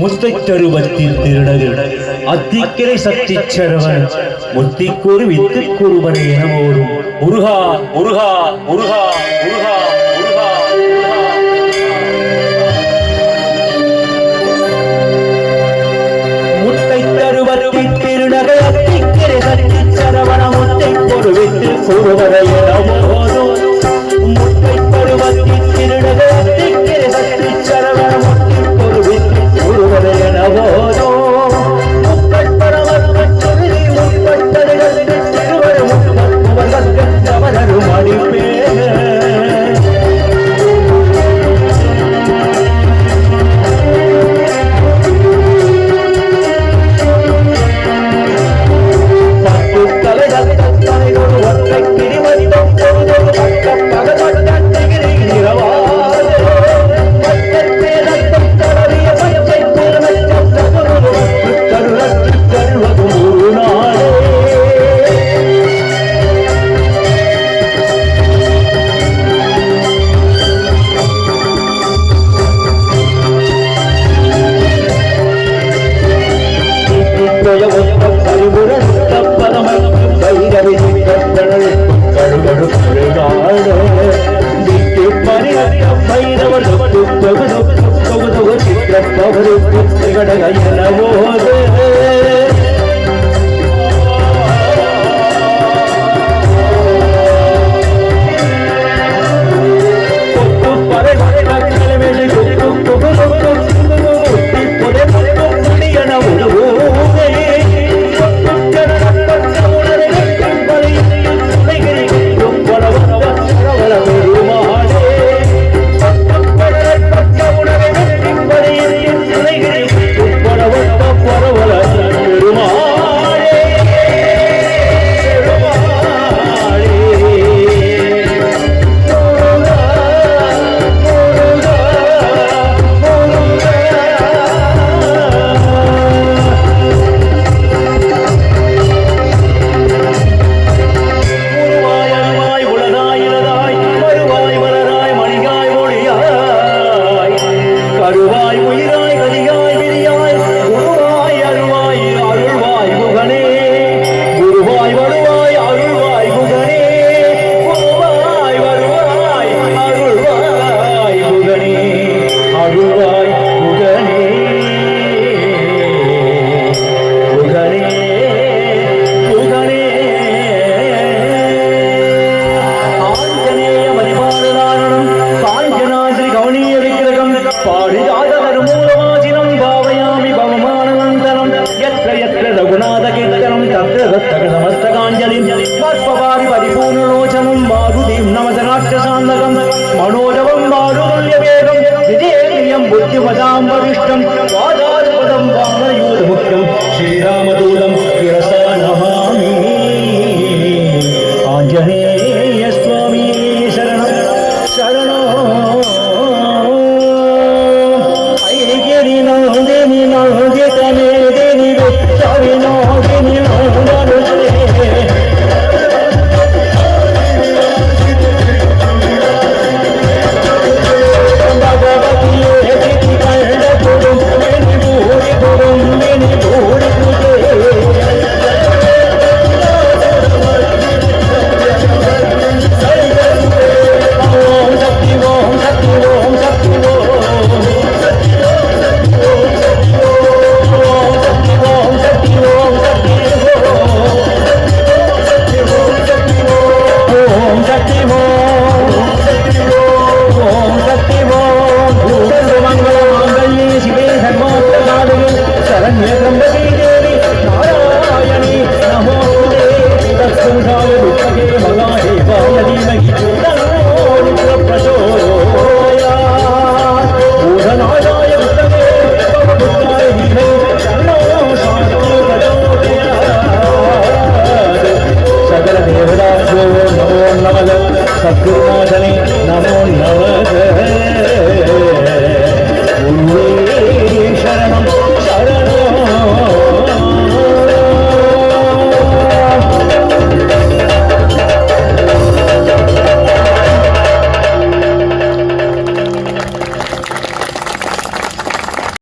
ಮುತ್ತೈತರುವತ್ತಿನ ತಿರುಡದು அத்திக்கரை சக்திச்சரவன் முத்திக்கூறு வித்துக்கூறுவன் என ஒரு முருகா முருகா முருகா முருகா திருநகை அத்திக்கரை சக்திச்சரவன முத்தை பொருவித்து கூறுவரையிடமோ கடுகடு கடுகாடு விட்டு பரிணத்த பைரவர் தொகு தொகு தொகு தொகு சித்திர பவரு கடக என ஓது రాజా